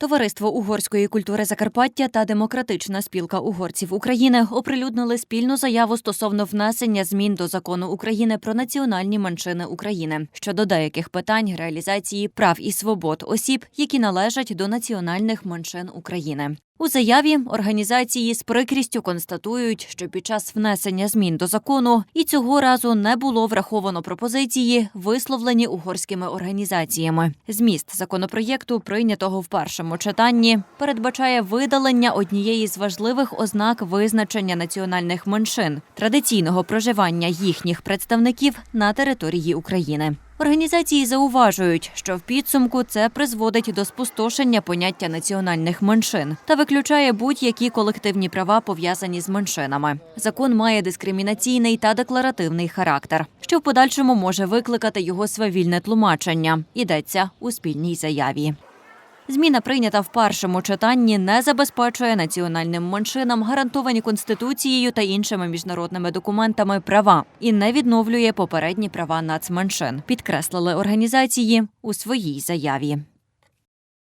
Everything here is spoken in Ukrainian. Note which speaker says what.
Speaker 1: Товариство угорської культури Закарпаття та Демократична спілка угорців України оприлюднили спільну заяву стосовно внесення змін до закону України про національні меншини України щодо деяких питань реалізації прав і свобод осіб, які належать до національних меншин України. У заяві організації з прикрістю констатують, що під час внесення змін до закону і цього разу не було враховано пропозиції, висловлені угорськими організаціями. Зміст законопроєкту, прийнятого в першому читанні, передбачає видалення однієї з важливих ознак визначення національних меншин традиційного проживання їхніх представників на території України. Організації зауважують, що в підсумку це призводить до спустошення поняття національних меншин та виключає будь-які колективні права пов'язані з меншинами. Закон має дискримінаційний та декларативний характер, що в подальшому може викликати його свавільне тлумачення. Йдеться у спільній заяві. Зміна прийнята в першому читанні не забезпечує національним меншинам гарантовані конституцією та іншими міжнародними документами права і не відновлює попередні права нацменшин, підкреслили організації у своїй заяві.